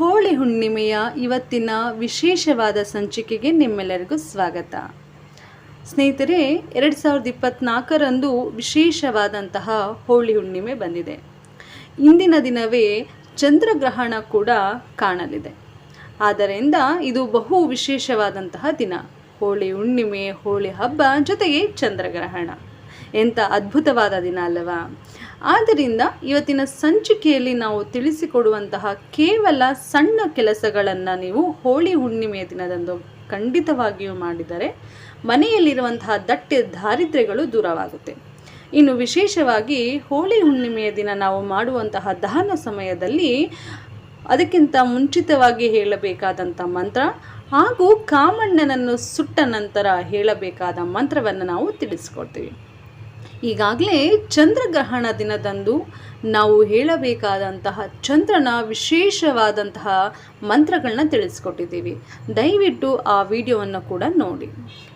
ಹೋಳಿ ಹುಣ್ಣಿಮೆಯ ಇವತ್ತಿನ ವಿಶೇಷವಾದ ಸಂಚಿಕೆಗೆ ನಿಮ್ಮೆಲ್ಲರಿಗೂ ಸ್ವಾಗತ. ಸ್ನೇಹಿತರೆ, ಎರಡು ಸಾವಿರದ ಇಪ್ಪತ್ನಾಲ್ಕರಂದು ವಿಶೇಷವಾದಂತಹ ಹೋಳಿ ಹುಣ್ಣಿಮೆ ಬಂದಿದೆ. ಇಂದಿನ ದಿನವೇ ಚಂದ್ರಗ್ರಹಣ ಕೂಡ ಕಾಣಲಿದೆ. ಆದ್ದರಿಂದ ಇದು ಬಹು ವಿಶೇಷವಾದಂತಹ ದಿನ. ಹೋಳಿ ಹುಣ್ಣಿಮೆ, ಹೋಳಿ ಹಬ್ಬ ಜೊತೆಗೆ ಚಂದ್ರಗ್ರಹಣ. ಎಂಥ ಅದ್ಭುತವಾದ ದಿನ ಅಲ್ಲವಾ? ಆದ್ದರಿಂದ ಇವತ್ತಿನ ಸಂಚಿಕೆಯಲ್ಲಿ ನಾವು ತಿಳಿಸಿಕೊಡುವಂತಹ ಕೇವಲ ಸಣ್ಣ ಕೆಲಸಗಳನ್ನು ನೀವು ಹೋಳಿ ಹುಣ್ಣಿಮೆಯ ದಿನದಂದು ಖಂಡಿತವಾಗಿಯೂ ಮಾಡಿದರೆ ಮನೆಯಲ್ಲಿರುವಂತಹ ದಟ್ಟ ದಾರಿದ್ರ್ಯಗಳು ದೂರವಾಗುತ್ತೆ. ಇನ್ನು ವಿಶೇಷವಾಗಿ ಹೋಳಿ ಹುಣ್ಣಿಮೆಯ ದಿನ ನಾವು ಮಾಡುವಂತಹ ದಹನ ಸಮಯದಲ್ಲಿ ಅದಕ್ಕಿಂತ ಮುಂಚಿತವಾಗಿ ಹೇಳಬೇಕಾದಂಥ ಮಂತ್ರ ಹಾಗೂ ಕಾಮಣ್ಣನನ್ನು ಸುಟ್ಟ ನಂತರ ಹೇಳಬೇಕಾದ ಮಂತ್ರವನ್ನು ನಾವು ತಿಳಿಸ್ಕೊಡ್ತೀವಿ. ಈಗಾಗಲೇ ಚಂದ್ರಗ್ರಹಣ ದಿನದಂದು ನಾವು ಹೇಳಬೇಕಾದಂತಹ ಚಂದ್ರನ ವಿಶೇಷವಾದಂತಹ ಮಂತ್ರಗಳನ್ನ ತಿಳಿಸ್ಕೊಟ್ಟಿದ್ದೀವಿ. ದಯವಿಟ್ಟು ಆ ವಿಡಿಯೋವನ್ನು ಕೂಡ ನೋಡಿ.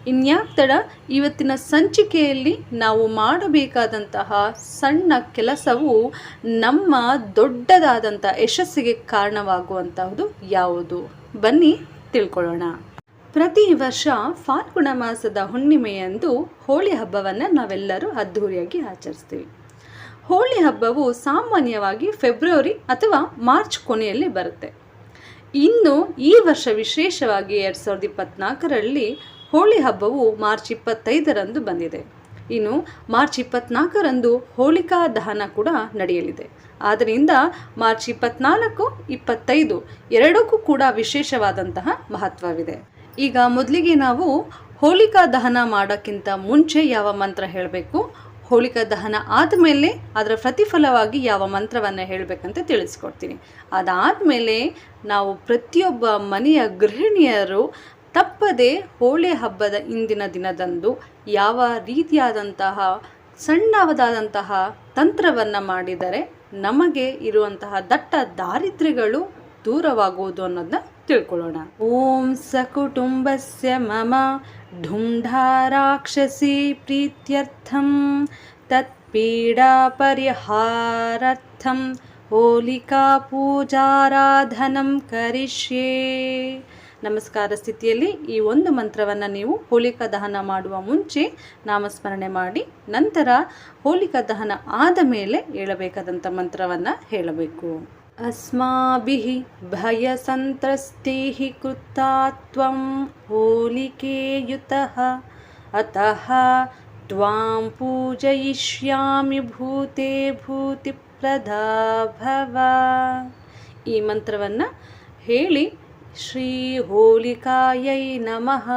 ಇನ್ಯಾಕ್ ತಡ, ಇವತ್ತಿನ ಸಂಚಿಕೆಯಲ್ಲಿ ನಾವು ಮಾಡಬೇಕಾದಂತಹ ಸಣ್ಣ ಕೆಲಸವು ನಮ್ಮ ದೊಡ್ಡದಾದಂಥ ಯಶಸ್ಸಿಗೆ ಕಾರಣವಾಗುವಂತಹದ್ದು ಯಾವುದು? ಬನ್ನಿ ತಿಳ್ಕೊಳ್ಳೋಣ. ಪ್ರತಿ ವರ್ಷ ಫಾಲ್ಗುಣ ಮಾಸದ ಹುಣ್ಣಿಮೆಯಂದು ಹೋಳಿ ಹಬ್ಬವನ್ನು ನಾವೆಲ್ಲರೂ ಅದ್ಧೂರಿಯಾಗಿ ಆಚರಿಸ್ತೀವಿ. ಹೋಳಿ ಹಬ್ಬವು ಸಾಮಾನ್ಯವಾಗಿ ಫೆಬ್ರವರಿ ಅಥವಾ ಮಾರ್ಚ್ ಕೊನೆಯಲ್ಲಿ ಬರುತ್ತೆ. ಇನ್ನು ಈ ವರ್ಷ ವಿಶೇಷವಾಗಿ ಎರಡು ಸಾವಿರದ ಇಪ್ಪತ್ನಾಲ್ಕರಲ್ಲಿ ಹೋಳಿ ಹಬ್ಬವು ಮಾರ್ಚ್ ಇಪ್ಪತ್ತೈದರಂದು ಬಂದಿದೆ. ಇನ್ನು ಮಾರ್ಚ್ ಇಪ್ಪತ್ನಾಲ್ಕರಂದು ಹೋಳಿಕಾ ದಹನ ಕೂಡ ನಡೆಯಲಿದೆ. ಆದ್ದರಿಂದ ಮಾರ್ಚ್ ಇಪ್ಪತ್ನಾಲ್ಕು, ಇಪ್ಪತ್ತೈದು ಎರಡಕ್ಕೂ ಕೂಡ ವಿಶೇಷವಾದಂತಹ ಮಹತ್ವವಿದೆ. ಈಗ ಮೊದಲಿಗೆ ನಾವು ಹೋಳಿಕಾ ದಹನ ಮಾಡೋಕ್ಕಿಂತ ಮುಂಚೆ ಯಾವ ಮಂತ್ರ ಹೇಳಬೇಕು? ಹೋಳಿಕಾ ದಹನ ಆದಮೇಲೆ ಅದರ ಪ್ರತಿಫಲವಾಗಿ ಯಾವ ಮಂತ್ರವನ್ನು ಹೇಳಬೇಕಂತ ತಿಳಿಸ್ಕೊಡ್ತೀನಿ. ಅದಾದಮೇಲೆ ನಾವು ಪ್ರತಿಯೊಬ್ಬ ಮನೆಯ ಗೃಹಿಣಿಯರು ತಪ್ಪದೆ ಹೋಳಿ ಹಬ್ಬದ ಇಂದಿನ ದಿನದಂದು ಯಾವ ರೀತಿಯಾದಂತಹ ಸಣ್ಣವದಾದಂತಹ ತಂತ್ರವನ್ನು ಮಾಡಿದರೆ ನಮಗೆ ಇರುವಂತಹ ದಟ್ಟ ದಾರಿದ್ರ್ಯಗಳು ದೂರವಾಗುವುದು ಅನ್ನೋದನ್ನ ತಿಳ್ಕೊಳ್ಳೋಣ. ಓಂ ಸಕುಟುಂಬಸ್ಯ ಮಮ ಢುಂಢಾರಾಕ್ಷಸಿ ಪ್ರೀತ್ಯರ್ಥಂ ತತ್ಪೀಡಾ ಪರಿಹಾರಾರ್ಥಂ ಹೋಲಿಕಾ ಪೂಜಾರಾಧನಂ ಕರಿಷ್ಯೇ. ನಮಸ್ಕಾರ ಸ್ಥಿತಿಯಲ್ಲಿ ಈ ಒಂದು ಮಂತ್ರವನ್ನು ನೀವು ಹೋಲಿಕಾ ದಹನ ಮಾಡುವ ಮುಂಚೆ ನಾಮಸ್ಮರಣೆ ಮಾಡಿ ನಂತರ ಹೋಲಿಕಾ ದಹನ ಆದ ಮೇಲೆ ಹೇಳಬೇಕಾದಂಥ ಮಂತ್ರವನ್ನು ಹೇಳಬೇಕು. अस्माभिः भयसन्त्रस्तैः कृता त्वं होलिकेयुतः अतः त्वां पूजयिष्यामि भूते ಭೂತಿಪ್ರದಾ ಭವ ಈ ಮಂತ್ರವನ್ನು ಹೇಳಿ ಶ್ರೀ ಹೋಲಿಕಾಯೈ ನಮಃ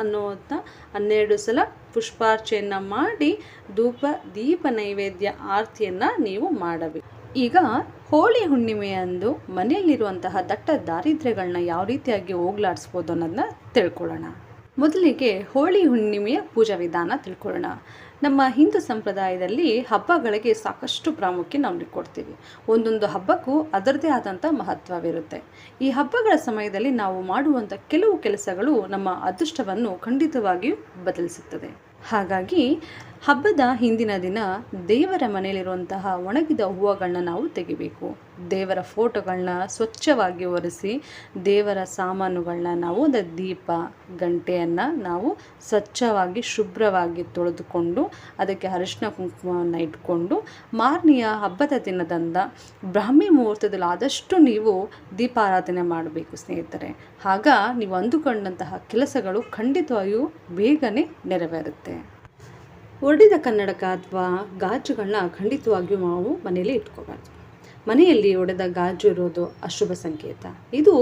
ಅನ್ನೋದನ್ನ ಹನ್ನೆರಡು ಸಲ ಪುಷ್ಪಾರ್ಚೆಯನ್ನು ಮಾಡಿ ಧೂಪ ದೀಪ ನೈವೇದ್ಯ ಆರತಿಯನ್ನು ನೀವು ಮಾಡಬೇಕು ಈಗ ಹೋಳಿ ಹುಣ್ಣಿಮೆಯಂದು ಮನೆಯಲ್ಲಿರುವಂತಹ ದಟ್ಟ ದಾರಿದ್ರ್ಯಗಳನ್ನ ಯಾವ ರೀತಿಯಾಗಿ ಹೋಗ್ಲಾಡಿಸ್ಬೋದು ಅನ್ನೋದನ್ನ ತಿಳ್ಕೊಳ್ಳೋಣ. ಮೊದಲಿಗೆ ಹೋಳಿ ಹುಣ್ಣಿಮೆಯ ಪೂಜಾ ವಿಧಾನ ತಿಳ್ಕೊಳ್ಳೋಣ. ನಮ್ಮ ಹಿಂದೂ ಸಂಪ್ರದಾಯದಲ್ಲಿ ಹಬ್ಬಗಳಿಗೆ ಸಾಕಷ್ಟು ಪ್ರಾಮುಖ್ಯ ನಾವು ಕೊಡ್ತೀವಿ ಒಂದೊಂದು ಹಬ್ಬಕ್ಕೂ ಅದರದೇ ಆದಂಥ ಮಹತ್ವವಿರುತ್ತೆ. ಈ ಹಬ್ಬಗಳ ಸಮಯದಲ್ಲಿ ನಾವು ಮಾಡುವಂಥ ಕೆಲವು ಕೆಲಸಗಳು ನಮ್ಮ ಅದೃಷ್ಟವನ್ನು ಖಂಡಿತವಾಗಿಯೂ ಬದಲಿಸುತ್ತದೆ. ಹಾಗಾಗಿ ಹಬ್ಬದ ಹಿಂದಿನ ದಿನ ದೇವರ ಮನೆಯಲ್ಲಿರುವಂತಹ ಒಣಗಿದ ಹೂವುಗಳನ್ನ ನಾವು ತೆಗಿಬೇಕು. ದೇವರ ಫೋಟೋಗಳನ್ನ ಸ್ವಚ್ಛವಾಗಿ ಒರೆಸಿ ದೇವರ ಸಾಮಾನುಗಳನ್ನ ನಾವು ಒಂದು ದೀಪ, ಗಂಟೆಯನ್ನು ನಾವು ಸ್ವಚ್ಛವಾಗಿ, ಶುಭ್ರವಾಗಿ ತೊಳೆದುಕೊಂಡು ಅದಕ್ಕೆ ಅರಿಶಿನ ಕುಂಕುಮವನ್ನು ಇಟ್ಕೊಂಡು ಮಾರನೆಯ ಹಬ್ಬದ ದಿನದಂದ ಬ್ರಾಹ್ಮಿ ಮುಹೂರ್ತದಲ್ಲಿ ಆದಷ್ಟು ನೀವು ದೀಪಾರಾಧನೆ ಮಾಡಬೇಕು ಸ್ನೇಹಿತರೆ. ಆಗ ನೀವು ಅಂದುಕೊಂಡಂತಹ ಕೆಲಸಗಳು ಖಂಡಿತವಾಗಿಯೂ ಬೇಗನೆ ನೆರವೇರುತ್ತೆ. ಒಡೆದ ಕನ್ನಡಕ ಅಥವಾ ಗಾಜುಗಳನ್ನ ಖಂಡಿತವಾಗಿಯೂ ನಾವು ಮನೆಯಲ್ಲಿ ಇಟ್ಕೋಬಾರ್ದು. ಮನೆಯಲ್ಲಿ ಒಡೆದ ಗಾಜು ಇರೋದು ಅಶುಭ ಸಂಕೇತ. ಇದು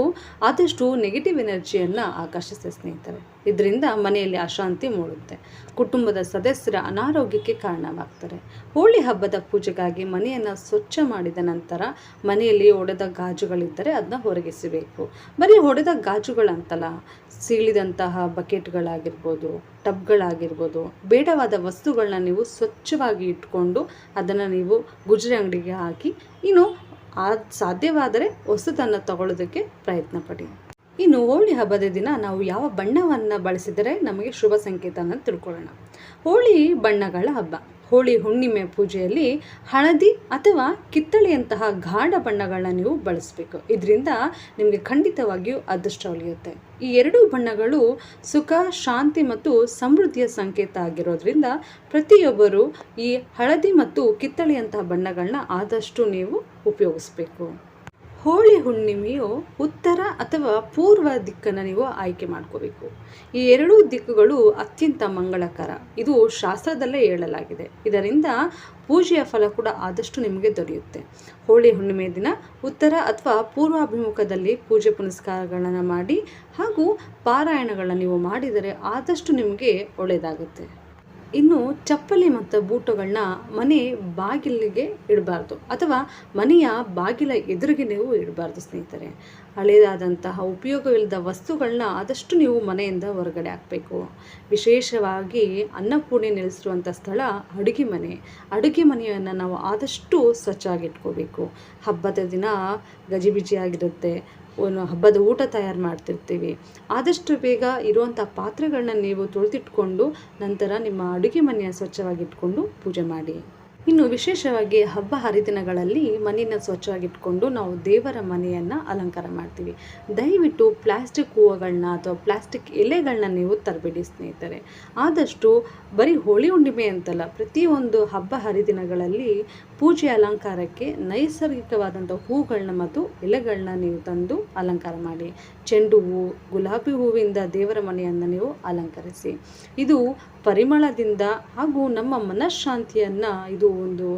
ಆದಷ್ಟು ನೆಗೆಟಿವ್ ಎನರ್ಜಿಯನ್ನು ಆಕರ್ಷಿಸುತ್ತೆ ಸ್ನೇಹಿತರೆ. ಇದರಿಂದ ಮನೆಯಲ್ಲಿ ಅಶಾಂತಿ ಮೂಡುತ್ತೆ. ಕುಟುಂಬದ ಸದಸ್ಯರ ಅನಾರೋಗ್ಯಕ್ಕೆ ಕಾರಣವಾಗ್ತಾರೆ. ಹೋಳಿ ಹಬ್ಬದ ಪೂಜೆಗಾಗಿ ಮನೆಯನ್ನು ಸ್ವಚ್ಛ ಮಾಡಿದ ನಂತರ ಮನೆಯಲ್ಲಿ ಒಡೆದ ಗಾಜುಗಳಿದ್ದರೆ ಅದನ್ನ ಹೊರಗಿಸಬೇಕು. ಬರೀ ಹೊಡೆದ ಗಾಜುಗಳಂತಲ್ಲ ಸೀಳಿದಂತಹ ಬಕೆಟ್ಗಳಾಗಿರ್ಬೋದು, ಟಬ್ಗಳಾಗಿರ್ಬೋದು, ಬೇಡವಾದ ವಸ್ತುಗಳನ್ನ ನೀವು ಸ್ವಚ್ಛವಾಗಿ ಇಟ್ಕೊಂಡು ಅದನ್ನು ನೀವು ಗುಜರಿ ಅಂಗಡಿಗೆ ಹಾಕಿ, ಇನ್ನು ಆ ಸಾಧ್ಯವಾದರೆ ಹೊಸದನ್ನು ತಗೊಳ್ಳೋದಕ್ಕೆ ಪ್ರಯತ್ನ ಪಡಿ. ಇನ್ನು ಹೋಳಿ ಹಬ್ಬದ ದಿನ ನಾವು ಯಾವ ಬಣ್ಣವನ್ನು ಬಳಸಿದರೆ ನಮಗೆ ಶುಭ ಸಂಕೇತ ಅನ್ನೋದು ತಿಳ್ಕೊಳ್ಳೋಣ. ಹೋಳಿ ಬಣ್ಣಗಳ ಹಬ್ಬ. ಹೋಳಿ ಹುಣ್ಣಿಮೆ ಪೂಜೆಯಲ್ಲಿ ಹಳದಿ ಅಥವಾ ಕಿತ್ತಳೆಯಂತಹ ಗಾಢ ಬಣ್ಣಗಳನ್ನ ನೀವು ಬಳಸಬೇಕು. ಇದರಿಂದ ನಿಮಗೆ ಖಂಡಿತವಾಗಿಯೂ ಅದೃಷ್ಟ ಒಲಿಯುತ್ತೆ. ಈ ಎರಡೂ ಬಣ್ಣಗಳು ಸುಖ, ಶಾಂತಿ ಮತ್ತು ಸಮೃದ್ಧಿಯ ಸಂಕೇತ ಆಗಿರೋದ್ರಿಂದ ಪ್ರತಿಯೊಬ್ಬರು ಈ ಹಳದಿ ಮತ್ತು ಕಿತ್ತಳೆಯಂತಹ ಬಣ್ಣಗಳನ್ನ ಆದಷ್ಟು ನೀವು ಉಪಯೋಗಿಸ್ಬೇಕು. ಹೋಳಿ ಹುಣ್ಣಿಮೆಯು ಉತ್ತರ ಅಥವಾ ಪೂರ್ವ ದಿಕ್ಕನ್ನು ನೀವು ಆಯ್ಕೆ ಮಾಡ್ಕೋಬೇಕು. ಈ ಎರಡೂ ದಿಕ್ಕುಗಳು ಅತ್ಯಂತ ಮಂಗಳಕರ. ಇದು ಶಾಸ್ತ್ರದಲ್ಲೇ ಹೇಳಲಾಗಿದೆ. ಇದರಿಂದ ಪೂಜೆಯ ಫಲ ಕೂಡ ಆದಷ್ಟು ನಿಮಗೆ ದೊರೆಯುತ್ತೆ. ಹೋಳಿ ಹುಣ್ಣಿಮೆ ದಿನ ಉತ್ತರ ಅಥವಾ ಪೂರ್ವಾಭಿಮುಖದಲ್ಲಿ ಪೂಜೆ ಪುನಸ್ಕಾರಗಳನ್ನು ಮಾಡಿ ಹಾಗೂ ಪಾರಾಯಣಗಳನ್ನು ನೀವು ಮಾಡಿದರೆ ಆದಷ್ಟು ನಿಮಗೆ ಒಳ್ಳೆಯದಾಗುತ್ತೆ. ಇನ್ನು ಚಪ್ಪಲಿ ಮತ್ತು ಬೂಟುಗಳನ್ನ ಮನೆ ಬಾಗಿಲಿಗೆ ಇಡಬಾರ್ದು ಅಥವಾ ಮನೆಯ ಬಾಗಿಲ ಎದುರಿಗೆ ನೀವು ಇಡಬಾರ್ದು ಸ್ನೇಹಿತರೆ. ಹಳೆಯದಾದಂತಹ ಉಪಯೋಗವಿಲ್ಲದ ವಸ್ತುಗಳನ್ನ ಆದಷ್ಟು ನೀವು ಮನೆಯಿಂದ ಹೊರಗಡೆ ಹಾಕಬೇಕು. ವಿಶೇಷವಾಗಿ ಅನ್ನಪೂರ್ಣೆ ನೆಲೆಸಿರುವಂಥ ಸ್ಥಳ ಅಡುಗೆ ಮನೆ. ಅಡುಗೆ ಮನೆಯನ್ನು ನಾವು ಆದಷ್ಟು ಸ್ವಚ್ಛವಾಗಿಟ್ಕೋಬೇಕು ಹಬ್ಬದ ದಿನ ಗಜಿಬಿಜಿಯಾಗಿರುತ್ತೆ ಹಬ್ಬದ ಊಟ ತಯಾರು ಮಾಡ್ತಿರ್ತೀವಿ. ಆದಷ್ಟು ಬೇಗ ಇರುವಂಥ ಪಾತ್ರೆಗಳನ್ನ ನೀವು ತೊಳೆದಿಟ್ಕೊಂಡು ನಂತರ ನಿಮ್ಮ ಅಡುಗೆ ಮನೆಯ ಸ್ವಚ್ಛವಾಗಿಟ್ಕೊಂಡು ಪೂಜೆ ಮಾಡಿ. ಇನ್ನು ವಿಶೇಷವಾಗಿ ಹಬ್ಬ ಹರಿದಿನಗಳಲ್ಲಿ ಮನೆಯನ್ನು ಸ್ವಚ್ಛವಾಗಿಟ್ಕೊಂಡು ನಾವು ದೇವರ ಮನೆಯನ್ನು ಅಲಂಕಾರ ಮಾಡ್ತೀವಿ. ದಯವಿಟ್ಟು ಪ್ಲಾಸ್ಟಿಕ್ ಹೂವುಗಳನ್ನ ಅಥವಾ ಪ್ಲಾಸ್ಟಿಕ್ ಎಲೆಗಳನ್ನ ನೀವು ತರಬೇಡಿ ಸ್ನೇಹಿತರೆ. ಆದಷ್ಟು ಬರೀ ಹೋಳಿ ಹುಣ್ಣಿಮೆ ಅಂತಲ್ಲ, ಪ್ರತಿಯೊಂದು ಹಬ್ಬ ಹರಿದಿನಗಳಲ್ಲಿ ಪೂಜೆ ಅಲಂಕಾರಕ್ಕೆ ನೈಸರ್ಗಿಕವಾದಂಥ ಹೂಗಳನ್ನ ಮತ್ತು ಎಲೆಗಳನ್ನ ನೀವು ತಂದು ಅಲಂಕಾರ ಮಾಡಿ. ಚೆಂಡು ಹೂವು, ಗುಲಾಬಿ ಹೂವಿಂದ ದೇವರ ಮನೆಯನ್ನು ನೀವು ಅಲಂಕರಿಸಿ. ಇದು ಪರಿಮಳದಿಂದ ಹಾಗೂ ನಮ್ಮ ಮನಃಶಾಂತಿಯನ್ನು ಇದು ಒಂದು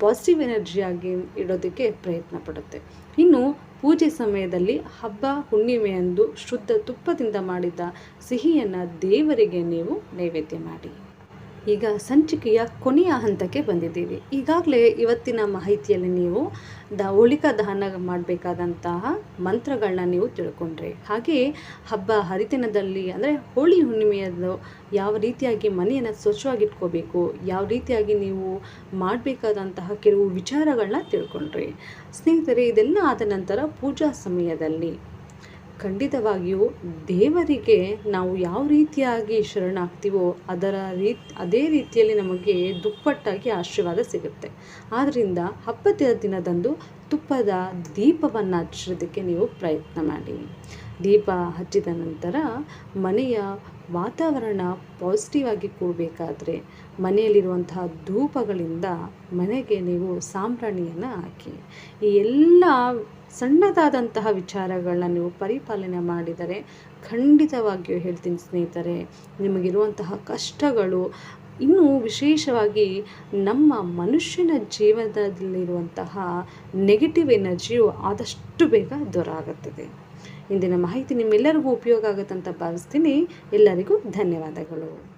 ಪಾಸಿಟಿವ್ ಎನರ್ಜಿಯಾಗಿ ಇಡೋದಕ್ಕೆ ಪ್ರಯತ್ನ ಪಡುತ್ತೆ. ಇನ್ನು ಪೂಜೆ ಸಮಯದಲ್ಲಿ ಹಬ್ಬ ಹುಣ್ಣಿಮೆಯಂದು ಶುದ್ಧ ತುಪ್ಪದಿಂದ ಮಾಡಿದ ಸಿಹಿಯನ್ನು ದೇವರಿಗೆ ನೀವು ನೈವೇದ್ಯ ಮಾಡಿ. ಈಗ ಸಂಚಿಕೆಯ ಕೊನೆಯ ಹಂತಕ್ಕೆ ಬಂದಿದ್ದೀವಿ. ಈಗಾಗಲೇ ಇವತ್ತಿನ ಮಾಹಿತಿಯಲ್ಲಿ ನೀವು ದ ಹೋಳಿಕಾ ದಹನ ಮಾಡಬೇಕಾದಂತಹ ಮಂತ್ರಗಳನ್ನ ನೀವು ತಿಳ್ಕೊಂಡ್ರಿ. ಹಾಗೆಯೇ ಹಬ್ಬ ಹರಿದಿನದಲ್ಲಿ ಅಂದರೆ ಹೋಳಿ ಹುಣ್ಣಿಮೆಯದು ಯಾವ ರೀತಿಯಾಗಿ ಮನೆಯನ್ನು ಸ್ವಚ್ಛವಾಗಿಟ್ಕೋಬೇಕು, ಯಾವ ರೀತಿಯಾಗಿ ನೀವು ಮಾಡಬೇಕಾದಂತಹ ಕೆಲವು ವಿಚಾರಗಳನ್ನ ತಿಳ್ಕೊಂಡ್ರಿ. ಸ್ನೇಹಿತರೆ, ಇದೆಲ್ಲ ಆದ ನಂತರ ಪೂಜಾ ಸಮಯದಲ್ಲಿ ಖಂಡಿತವಾಗಿಯೂ ದೇವರಿಗೆ ನಾವು ಯಾವ ರೀತಿಯಾಗಿ ಶರಣಾಗ್ತೀವೋ ಅದರ ರೀತಿ, ಅದೇ ರೀತಿಯಲ್ಲಿ ನಮಗೆ ದುಪ್ಪಟ್ಟಾಗಿ ಆಶೀರ್ವಾದ ಸಿಗುತ್ತೆ. ಆದ್ದರಿಂದ ಹಬ್ಬದ ದಿನದಂದು ತುಪ್ಪದ ದೀಪವನ್ನು ಹಚ್ಚೋದಕ್ಕೆ ನೀವು ಪ್ರಯತ್ನ ಮಾಡಿ. ದೀಪ ಹಚ್ಚಿದ ನಂತರ ಮನೆಯ ವಾತಾವರಣ ಪಾಸಿಟಿವ್ ಆಗಿ ಕೂಡಬೇಕಾದ್ರೆ ಮನೆಯಲ್ಲಿರುವಂತಹ ಧೂಪಗಳಿಂದ ಮನೆಗೆ ನೀವು ಸಾಂಬ್ರಾಣಿಯನ್ನು ಹಾಕಿ, ಈ ಎಲ್ಲ ಸಣ್ಣದಾದಂತಹ ವಿಚಾರಗಳನ್ನ ನೀವು ಪರಿಪಾಲನೆ ಮಾಡಿದರೆ ಖಂಡಿತವಾಗಿಯೂ ಹೇಳ್ತೀನಿ ಸ್ನೇಹಿತರೆ, ನಿಮಗಿರುವಂತಹ ಕಷ್ಟಗಳು ಇನ್ನೂ ವಿಶೇಷವಾಗಿ ನಮ್ಮ ಮನುಷ್ಯನ ಜೀವನದಲ್ಲಿರುವಂತಹ ನೆಗೆಟಿವ್ ಎನರ್ಜಿಯು ಆದಷ್ಟು ಬೇಗ ದೂರ ಆಗುತ್ತದೆ. ಇಂದಿನ ಮಾಹಿತಿ ನಿಮ್ಮೆಲ್ಲರಿಗೂ ಉಪಯೋಗ ಆಗುತ್ತಂತ ಭಾವಿಸ್ತೀನಿ ಎಲ್ಲರಿಗೂ ಧನ್ಯವಾದಗಳು